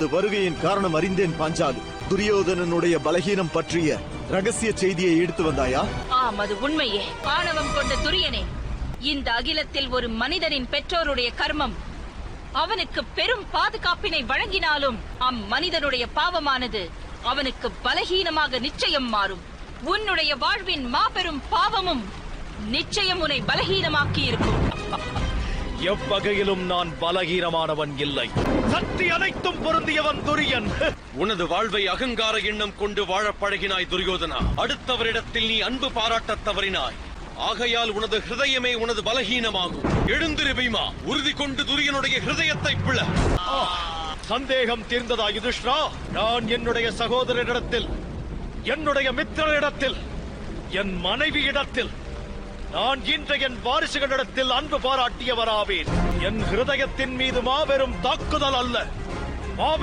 இந்த வருகையின் காரணம் அறிந்தேன் பாஞ்சாலி. துரியோதனனுடைய பலகீனம் பற்றிய ரகசிய செய்தியை எடுத்து வந்தாயா? ஆம் அது உண்மையே. ஆணவம் கொண்ட துரியனே இந்த அகிலத்தில் ஒரு மனிதனின் பெற்றோருடைய கர்மம் அவனுக்கு பெரும் பாதுகாப்பினை வழங்கினாலும் அம்மனிதனுடைய பாவமானது அவனுக்கு பலகீனமாக நிச்சயம் மாறும். உன்னுடைய வாழ்வின் மாபெரும் பாவமும் நிச்சயம் உன்னை பலகீனமாக்கி இருக்கும் எவ்வகையிலும் நான் பலகீனமானவன் இல்லை. சக்தி அனைத்தும் பொருந்தியவன் துரியன். உனது வாழ்வை அகங்கார எண்ணம் கொண்டு வாழப் பழகினாய் துரியோதனா. அடுத்தவரிடத்தில் நீ அன்பு பாராட்டத் தவறினாய். ஆகையால் உனது ஹிருதயமே உனது பலகீனமாகும். எழுந்திரு பீமா. உறுதி கொண்டு துரியனுடைய ஹிருதயத்தை பிள. சந்தேகம் தீர்ந்ததா யுதிஷ்ரா நான் என்னுடைய சகோதரரிடத்தில் என்னுடைய மித்திரரிடத்தில் என் மனைவியிடத்தில் நான் இன்ற என் வாரிசுகளிடத்தில் அன்பு பாராட்டியவராவேன். என் ஹிருதயத்தின் மீது மாபெரும் தாக்குதல் அல்ல. மாபெரும்